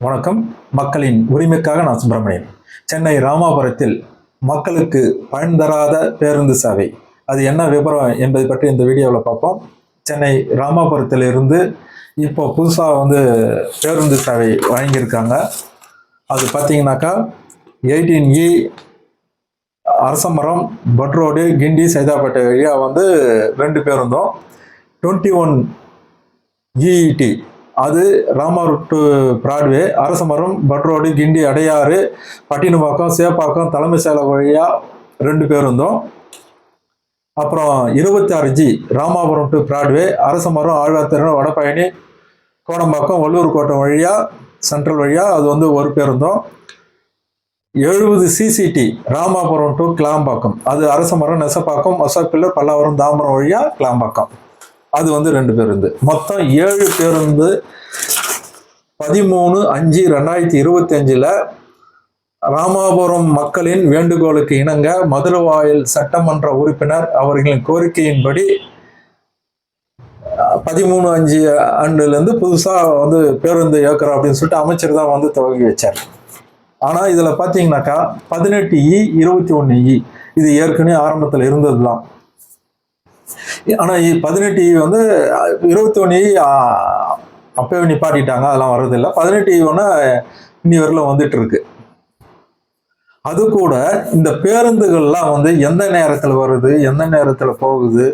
வணக்கம். மக்களின் உரிமைக்காக நான் சுப்பிரமணியன். சென்னை ராமாபுரத்தில் மக்களுக்கு பயன் தராத பேருந்து சேவை. அது என்ன விவரம் என்பதை பற்றி இந்த வீடியோவில் பார்ப்போம். சென்னை ராமாபுரத்தில் இருந்து இப்போ புதுசாக வந்து பேருந்து சேவை வழங்கியிருக்காங்க. அது பார்த்தீங்கன்னாக்கா eighteen E Arasamaram but road Guindy Saidapet வழியாக வந்து ரெண்டு பேருந்தும். டுவெண்ட்டி ஒன் இஇடி அது ராமர் டு பிராட்வே அரசமரம் பட் ரோடு கிண்டி அடையாறு பட்டினப்பாக்கம் சேப்பாக்கம் தலைமை செயலகம் வழியாக ரெண்டு பேருந்தும் அப்புறம் இருபத்தி ஆறு ஜி ராமாபுரம் டு பிராட்வே அரசமரம் ஆழ்வார்த்திரம் வடபழனி கோடம்பாக்கம் வள்ளூர் கோட்டம் வழியாக சென்ட்ரல் வழியாக அது வந்து ஒரு பேருந்தும் எழுபது சிசிடி ராமாபுரம் டு கிளாம்பாக்கம் அது அரசமரம் நெசப்பாக்கம் அசோப்பில்லர் பல்லாவரம் தாம்பரம் வழியாக கிளாம்பாக்கம் அது வந்து ரெண்டு பேருந்து மொத்தம் ஏழு பேருந்து பதிமூணு அஞ்சு ரெண்டாயிரத்தி இருபத்தி அஞ்சில் ராமாபுரம் மக்களின் வேண்டுகோளுக்கு இணங்க மதுரவாயல் சட்டமன்ற உறுப்பினர் அவர்களின் கோரிக்கையின்படி பதிமூணு அஞ்சு ஆண்டுலேருந்து புதுசாக வந்து பேருந்து இயக்குறோம் அப்படின்னு சொல்லிட்டு அமைச்சர் தான் வந்து துவங்கி வச்சார். ஆனால் இதில் பார்த்தீங்கன்னாக்கா பதினெட்டு இ இருபத்தி ஒன்று இ இது ஏற்கனவே ஆரம்பத்தில் இருந்தது தான் ஆனால் பதினெட்டு இ வந்து இருபத்தி ஒன்று e, அப்பவே நிப்பாட்டிட்டாங்க. அதெல்லாம் வர்றதில்லை. பதினெட்டு e ஒன்று இன்னி வரலும் வந்துட்டு இருக்கு. அது கூட இந்த பேருந்துகள்லாம் வந்து எந்த நேரத்தில் வருது எந்த நேரத்தில் போகுது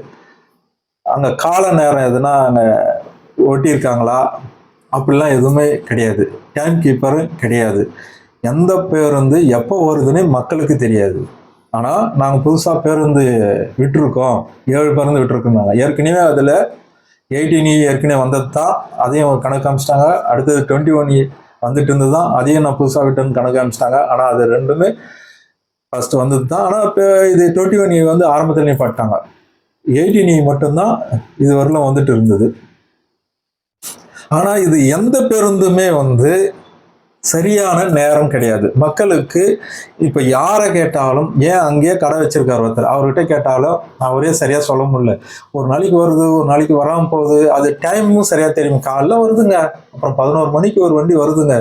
அங்கே கால நேரம் எதுனா அங்கே ஒட்டியிருக்காங்களா? அப்படிலாம் எதுவுமே கிடையாது. டைம் கீப்பரும் கிடையாது. எந்த பேருந்து எப்போ வருதுன்னு மக்களுக்கு தெரியாது. ஆனால் நாங்கள் புதுசாக பேருந்து விட்டுருக்கோம். ஏழு பேருந்து விட்டுருக்கோம் ஏற்கனவே அதில் எயிட்டீன் ஏற்கனவே வந்தது தான் அதையும் கணக்கு காமிச்சிட்டாங்க. அடுத்தது டுவெண்ட்டி ஒன் வந்துட்டு இருந்தது தான் அதையும் நான் புதுசாக விட்டேன்னு கணக்கு காமிச்சிட்டாங்க. ஆனால் அது ரெண்டுமே ஃபஸ்ட்டு வந்தது தான் ஆனால் இப்போ இது டுவெண்ட்டி ஒன் வந்து ஆரம்பத்தில் நிப்பாட்டாங்க எயிட்டீன் மட்டும்தான் இது வரலும் வந்துட்டு இருந்தது ஆனால் இது எந்த பேருந்துமே வந்து சரியான நேரம் கிடையாது. மக்களுக்கு இப்போ யாரை கேட்டாலும் ஏன் அங்கேயே கடை வச்சிருக்கார் ஒருத்தர்? அவர்கிட்ட கேட்டாலும் அவரே சரியாக சொல்ல முடியல. ஒரு நாளைக்கு வருது ஒரு நாளைக்கு வராமல் போகுது அது டைமும் சரியாக தெரியும். காலைல வருதுங்க அப்புறம் பதினோரு மணிக்கு ஒரு வண்டி வருதுங்க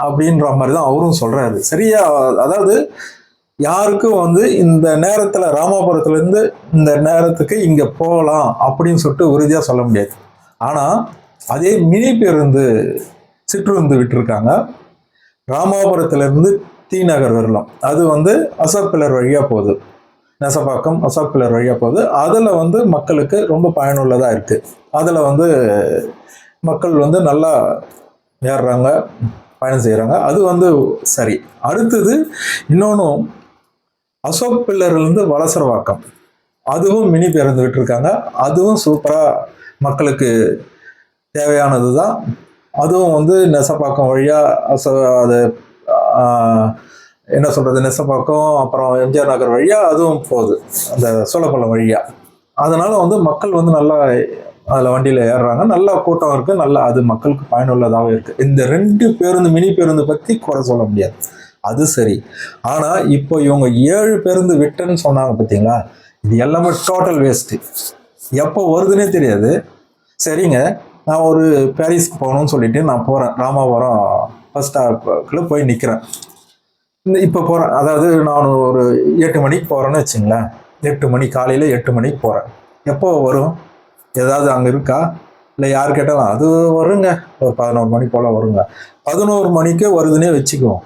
அப்படின்ற மாதிரி தான் அவரும் சொல்கிறாரு சரியா அதாவது யாருக்கும் வந்து இந்த நேரத்தில் ராமாபுரத்துலேருந்து இந்த நேரத்துக்கு இங்கே போகலாம் அப்படின்னு சொல்லிட்டு உறுதியாக சொல்ல முடியாது. ஆனால் அதே மினி பேருந்து சிற்றுந்து விட்டுருக்காங்க. ராமாபுரத்திலிருந்து டி நகர் வரலாம். அது வந்து அசோக் பில்லர் வழியாக போகுது. நெசப்பாக்கம் அசோக் பில்லர் வழியாக போகுது. அதில் வந்து மக்களுக்கு ரொம்ப பயனுள்ளதாக இருக்குது அதில் வந்து மக்கள் வந்து நல்லா ஏறுறாங்க பயணம் செய்கிறாங்க அது வந்து சரி. அடுத்தது இன்னொன்றும் அசோக் பில்லர்லேருந்து வலசரவாக்கம். அதுவும் மினி பேருந்து விட்டுருக்காங்க. அதுவும் சூப்பராக மக்களுக்கு தேவையானது தான் அதுவும் வந்து நெசப்பாக்கம் வழியாக அது என்ன சொல்கிறது நெசப்பாக்கம் அப்புறம் எம்ஜிஆர் நகர் வழியாக அதுவும் போகுது. அந்த சோழப்பள்ளம் வழியாக அதனால் வந்து மக்கள் வந்து நல்லா அதில் வண்டியில் ஏறுறாங்க. நல்லா கூட்டம் இருக்குது நல்லா அது மக்களுக்கு பயனுள்ளதாகவும் இருக்குது இந்த ரெண்டு பேருந்து மினி பேருந்து பற்றி குறை சொல்ல முடியாது. அது சரி. ஆனால் இப்போ இவங்க ஏழு பேருந்து விட்டேன்னு சொன்னாங்க பார்த்தீங்களா இது எல்லாமே டோட்டல் வேஸ்ட்டு எப்போ வருதுன்னே தெரியாது. சரிங்க. நான் ஒரு பாரிஸ்க்கு போகணும்னு சொல்லிட்டு நான் போகிறேன் ராமாபுரம் பஸ் ஸ்டாப்பில் போய் நிற்கிறேன் இந்த இப்போ போகிறேன் அதாவது நான் ஒரு எட்டு மணிக்கு போகிறேன்னு வச்சுங்களேன். எட்டு மணி காலையில் எட்டு மணிக்கு போகிறேன் எப்போ வரும்? ஏதாவது அங்கே இருக்கா? இல்லை யார் கேட்டாலும் அது வருங்க. ஒரு பதினோரு மணி போல் வருங்க. பதினோரு மணிக்கே வருதுன்னே வச்சுக்குவோம்.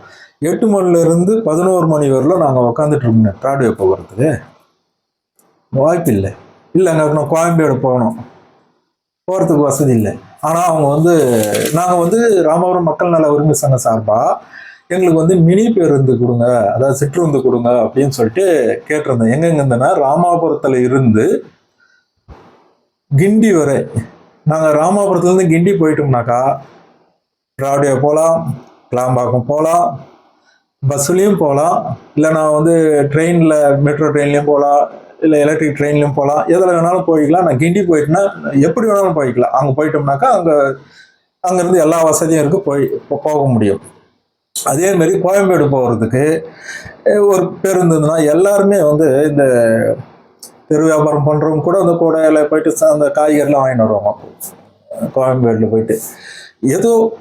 எட்டு மணிலேருந்து பதினோரு மணி வரலும் நாங்கள் உட்காந்துட்டு இருக்கோம் எப்போ போகிறதுக்கு. வாய்ப்பு இல்லை இல்லைங்க நான் கோயம்பேடு போகணும். போகிறதுக்கு வசதி இல்லை. ஆனால் அவங்க வந்து நாங்கள் வந்து ராமபுரம் மக்கள் நல உரிமை சங்கம் சார்பாக எங்களுக்கு வந்து மினி பேருந்து கொடுங்க அதாவது சிற்றுந்து கொடுங்க அப்படின்னு சொல்லிட்டு கேட்டிருந்தோம் எங்கெங்க இருந்தேன்னா ராமாபுரத்தில் இருந்து கிண்டி வரை. நாங்கள் ராமாபுரத்துலேருந்து கிண்டி போயிட்டோம்னாக்கா ராடியோ போகலாம் கிளாம்பாக்கம் போகலாம் பஸ்ஸுலேயும் போகலாம் இல்லை நான் வந்து ட்ரெயினில் மெட்ரோ ட்ரெயின்லேயும் போகலாம் இல்லை எலக்ட்ரிக் ட்ரெயின்லையும் போகலாம் எதில் வேணாலும் போய்க்கலாம். நான் கிண்டி போயிட்டேன்னா எப்படி வேணாலும் போய்க்கலாம். அங்கே போயிட்டோம்னாக்கா அங்கே அங்கேருந்து எல்லா வசதியும் இருக்குது போய் போக முடியும். அதேமாரி கோயம்பேடு போகிறதுக்கு ஒரு பேருந்து இருந்ததுன்னா எல்லாருமே வந்து இந்த தெரு வியாபாரம் பண்ணுறவங்க கூட அந்த கூடையில் போயிட்டு ச- அந்த காய்கறிலாம் வாங்கிட்டு வருவாங்க. கோயம்பேடில் போயிட்டு. ஏதோ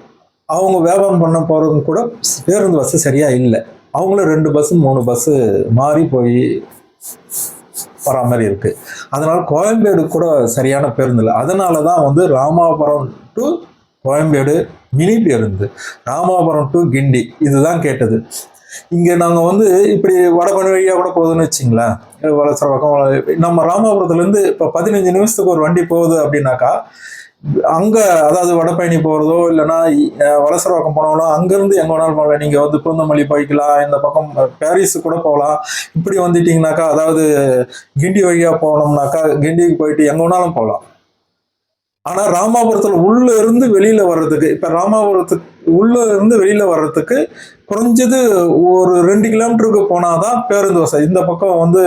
அவங்க வியாபாரம் பண்ண போகிறவங்க கூட பேருந்து பஸ்ஸு சரியாக இல்லை. அவங்களும் ரெண்டு பஸ்ஸு மூணு பஸ்ஸு மாறி போய் வராமல் மாதிரி இருக்கு அதனால கோயம்பேடு கூட சரியான பேருந்து இல்லை. அதனால தான் வந்து ராமாபுரம் டு கோயம்பேடு மினி பேருந்து. ராமாபுரம் டு கிண்டி. இதுதான் கேட்டது. இங்கே நாங்கள் வந்து இப்படி வடபணி வழியாக கூட போகுதுன்னு வச்சிங்களேன். வளசர பக்கம் நம்ம ராமாபுரத்துலேருந்து இப்போ பதினஞ்சு நிமிஷத்துக்கு ஒரு வண்டி போகுது அப்படின்னாக்கா அங்கே அதாவது வடபழனி போகிறதோ இல்லைன்னா வலசர பக்கம் போனாலும் அங்கேருந்து எங்கே வேணாலும் போகலாம். நீங்கள் வந்து பூந்தமல்லி போய்க்கலாம் இந்த பக்கம் பாரிஸ் கூட போகலாம். இப்படி வந்துட்டீங்கனாக்கா அதாவது கிண்டி வழியாக போனோம்னாக்கா கிண்டிக்கு போயிட்டு எங்கே வேணாலும் போகலாம். ஆனால் ராமாபுரத்தில் உள்ள இருந்து வெளியில் வர்றதுக்கு இப்போ ராமாபுரத்துக்கு உள்ள இருந்து வெளியில் வர்றதுக்கு குறைஞ்சது ஒரு ரெண்டு கிலோமீட்டருக்கு போனால் தான் பேருந்து வசதி. இந்த பக்கம் வந்து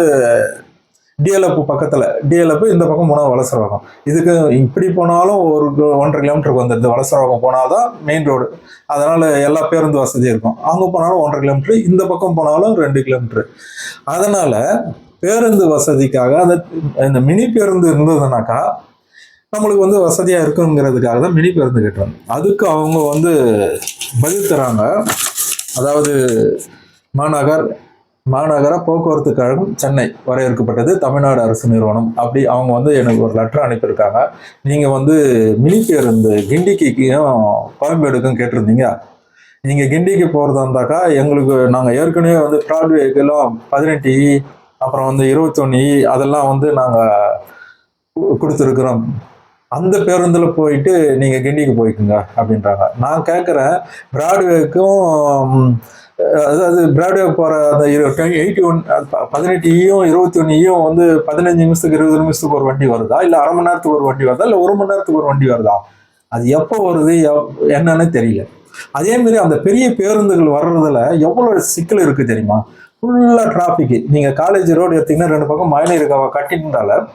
டிஎல்எப் பக்கத்தில் டிஎல்எப் இந்த பக்கம் போனால் வலசரவாகம் இதுக்கு இப்படி போனாலும் ஒரு ஒன்றரை கிலோமீட்டருக்கு வந்து இந்த வலசரவாகம் போனால் தான் மெயின் ரோடு அதனால் எல்லா பேருந்து வசதி இருக்கும். அங்கே போனாலும் ஒன்றரை கிலோமீட்ரு இந்த பக்கம் போனாலும் ரெண்டு கிலோமீட்ரு அதனால் பேருந்து வசதிக்காக அந்த இந்த மினி பேருந்து இருந்ததுனாக்கா நம்மளுக்கு வந்து வசதியாக இருக்குங்கிறதுக்காக தான் மினி பேருந்து கேட்டோம் அதுக்கு அவங்க வந்து பதில் தராங்க. அதாவது மாநகர் மாநகர போக்குவரத்து கழகம் சென்னை வரையறுக்கப்பட்டது தமிழ்நாடு அரசு நிறுவனம். அப்படி அவங்க வந்து எனக்கு ஒரு லெட்டர் அனுப்பியிருக்காங்க. நீங்கள் வந்து மினி பேருந்து கிண்டிக்கும் கோயம்பேடுக்கும் கேட்டிருந்தீங்க. நீங்கள் கிண்டிக்கு போகிறதா இருந்தாக்கா எங்களுக்கு நாங்கள் ஏற்கனவே வந்து ப்ராட்வேக்கெல்லாம் பதினெட்டு இ அப்புறம் வந்து இருபத்தொன்னு இ அதெல்லாம் வந்து நாங்கள் கொடுத்துருக்குறோம். அந்த பேருந்தில் போயிட்டு நீங்கள் கிண்டிக்கு போய்க்குங்க அப்படின்றாங்க. நான் கேட்குறேன் ப்ராட்வேக்கும் அதாவது பிராட்வே போகிற அந்த எயிட்டி ஒன் பதினெட்டு ஈயும் இருபத்தி ஒன்று ஈயும் வந்து பதினஞ்சு நிமிஷத்துக்கு இருபது நிமிஷத்துக்கு ஒரு வண்டி வருதா? இல்லை அரை மணி நேரத்துக்கு ஒரு வண்டி வருதா? இல்லை ஒரு மணி நேரத்துக்கு ஒரு வண்டி வருதா? அது எப்போ வருது? எப்- என்னன்னு தெரியல. அதேமாரி அந்த பெரிய பேருந்துகள் வர்றதுல எவ்வளோ சிக்கல் இருக்குது தெரியுமா? ஃபுல்லாக டிராஃபிக்கு நீங்கள் காலேஜ் ரோடு எடுத்தீங்கன்னா ரெண்டு பக்கம் மழை இருக்க கட்டினால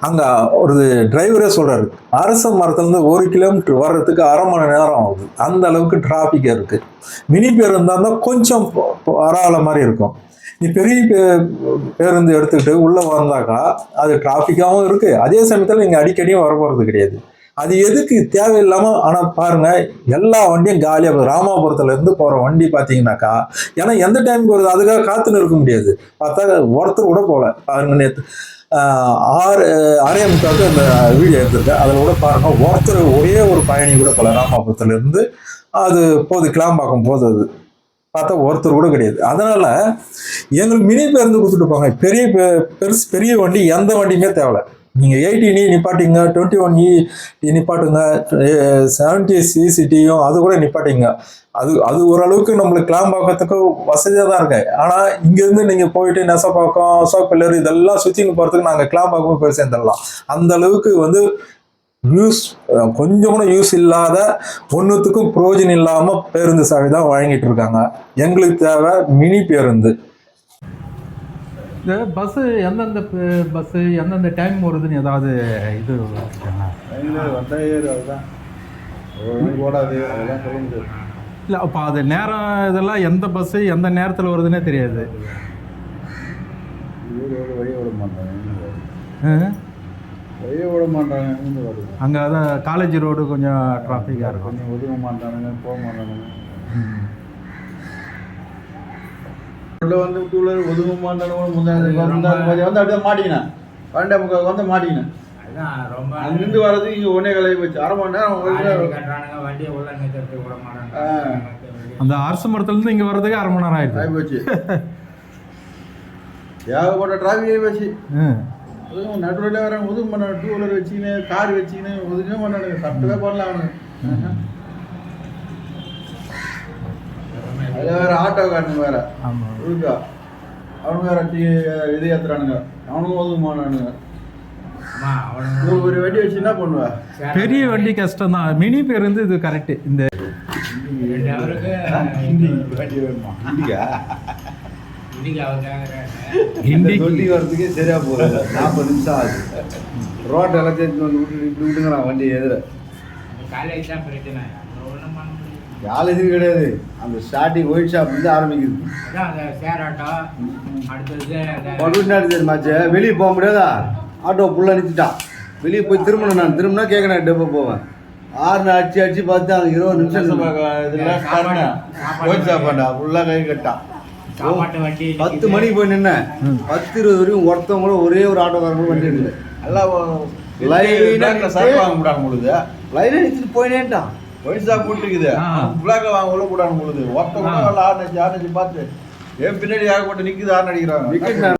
அங்கே ஒரு டிரைவரே சொல்கிறாரு அரச மரத்துலேருந்து ஒரு கிலோமீட்டர் வர்றதுக்கு அரை மணி நேரம் ஆகுது. அந்த அளவுக்கு டிராஃபிக் இருக்குது மினி பேருந்தா இருந்தால் கொஞ்சம் ப- பரவாயில்ல மாதிரி இருக்கும். நீ பெரிய பே- பேருந்து எடுத்துக்கிட்டு உள்ளே வந்தாக்கா அது டிராஃபிக்காகவும் இருக்குது அதே சமயத்தில் நீங்கள் அடிக்கடியும் வர போகிறது கிடையாது. அது எதுக்கு தேவையில்லாமல் ஆனால் பாருங்கள் எல்லா வண்டியும் காலியாக போகுது. போகிற வண்டி பார்த்தீங்கன்னாக்கா ஏன்னா எந்த டைமுக்கு வருது அதுக்காக காத்துன்னு இருக்க முடியாது. பார்த்தா ஒருத்தர் கூட போகல. பாருங்க நேற்று ஆறு ஆறே அந்த வீடியோ எடுத்திருக்கேன். அதில் கூட பாருங்கள் ஒருத்தர் ஒரே ஒரு பயணி கூட போல ராமாபுரத்துல அது போது கிளாம்பாக்கம் போது அது. பார்த்தா ஒருத்தர் கூட கிடையாது. அதனால் எங்களுக்கு மினி பேருந்து கொடுத்துட்டு போங்க. பெரிய பெ- பெருசு பெரிய வண்டி எந்த வண்டியுமே தேவை நீங்கள் எயிட்டீன் நிப்பாட்டிங்க டுவெண்ட்டி ஒன் இ நிப்பாட்டுங்க செவன்டி சிசிடியும் அது கூட நிப்பாட்டிங்க. அது அது ஓரளவுக்கு நம்மளுக்கு கிளாம்பாக்கத்துக்கு வசதியாக தான் இருக்கு. ஆனால் இங்கேருந்து நீங்கள் போயிட்டு நெசப்பாக்கம் அசோக் இதெல்லாம் சுற்றிங்க போகிறதுக்கு நாங்கள் கிளாம்பாக்கமும் போய் சேர்ந்துடலாம். அந்த அளவுக்கு வந்து யூஸ் கொஞ்சம் கூட யூஸ் இல்லாத ஒன்றுத்துக்கும் பிரயோஜனம் இல்லாமல் பேருந்து சேவை தான் வழங்கிட்டு இருக்காங்க. எங்களுக்கு தேவை மினி பேருந்து. இந்த பஸ்ஸு எந்தெந்த பஸ்ஸு எந்தெந்த டைம் வருதுன்னு ஏதாவது இது ஓடாது இல்லை அப்போ அது நேரம் இதெல்லாம் எந்த பஸ்ஸு எந்த நேரத்தில் வருதுன்னே தெரியாது. வழியை விட மாட்டாங்க அங்கே அதான் காலேஜ் ரோடு கொஞ்சம் டிராஃபிக்காக இருக்கும். கொஞ்சம் ஒதுங்க மாட்டானுங்க போக மாட்டானுங்க. உள்ள வந்து டூல ஒதுங்க மாட்டானுங்க முந்தாண்டு முந்தாண்டு மாதிரி வந்து அப்படியே மாட்டிக்கினேன் பன்னெண்டே முக்கால் வந்து மாட்டிக்கினேன் அதான் ரொம்ப அங்கிருந்து வர்றதுக்கு இங்கே ஒன்னே கலையை போச்சு. அரை மணி நேரம் வண்டியை உள்ள விட மாட்டாங்க. அந்த அரசு மரத்துலேருந்து இங்கே வர்றதுக்கு அரை மணி நேரம் ஆயிடுது ஆகி போச்சு ஏகப்பட்ட டிராஃபிக் ஆகி போச்சு. ம். அதுவும் நடுவில் வர ஒதுங்க மாட்டாங்க டூ வீலர் வச்சுக்கின்னு கார் வச்சுக்கின்னு ஒதுங்க மாட்டானுங்க சட்டவே பண்ணல அவனுங்க. அதில் வேற ஆட்டோ காரனுங்க வேற. ஆமாம் இருக்கா அவனுங்க வேற டீ இது ஏத்துறானுங்க. அவனுங்க அவனுங்க ஒரு வெடி வச்சு என்ன பண்ணுவ? பெரிய வண்டி. கஷ்டம் தான் மினி பேருந்து இது கரெக்டு இந்த வண்டி சொல்லி வரதுக்கே சரியா போகுது நாற்பது நிமிஷம் ஆகுது. ரோட் எல்லாத்தையும் வந்து விட்டு இப்படி விட்டுங்கிறான் வண்டி எதிர. காலேஜ் தான் பிரச்சனை காலேஜும் கிடையாது. அந்த ஸ்டார்டிங் ஒயிட் ஷாப் இருந்து ஆரம்பிக்குது. சேர் அடுத்தது தெரியுமாச்சு வெளியே போக முடியாதா? ஆட்டோ புள்ள நிறுத்திட்டான். வெளியே போய் திரும்பணும் நான். திரும்பினா கேட்குறேன் டெப்போ போவேன்? ஆறு அடிச்சு அடிச்சு பார்த்து அங்கே இருபது நிமிஷம் கோயில் சாப்பாண்டா ஃபுல்லாக கை கட்டான். பத்து மணிக்கு போய் நின்னேன். பத்து இருபது வரைக்கும் ஒருத்தவங்க கூட ஒரே ஒரு ஆட்டோக்காரங்க வண்டி இருக்குது எல்லாம் லைனாக சாப்பிட்டு வாங்க முடியாது பொழுது லைனாக நிறுத்திட்டு போயினேன்ட்டான். ஒயின் ஷாப் போட்டுருக்குது ஆ. ஃபுல்லாக வாங்க உள்ள கூடாது பொழுது. ஒருத்தவங்க கூட ஆறு நடிச்சு ஆறு நடிச்சு பார்த்து. என் பின்னாடி ஏகப்பட்டு நிற்குது ஆறு நடிக்கிறாங்க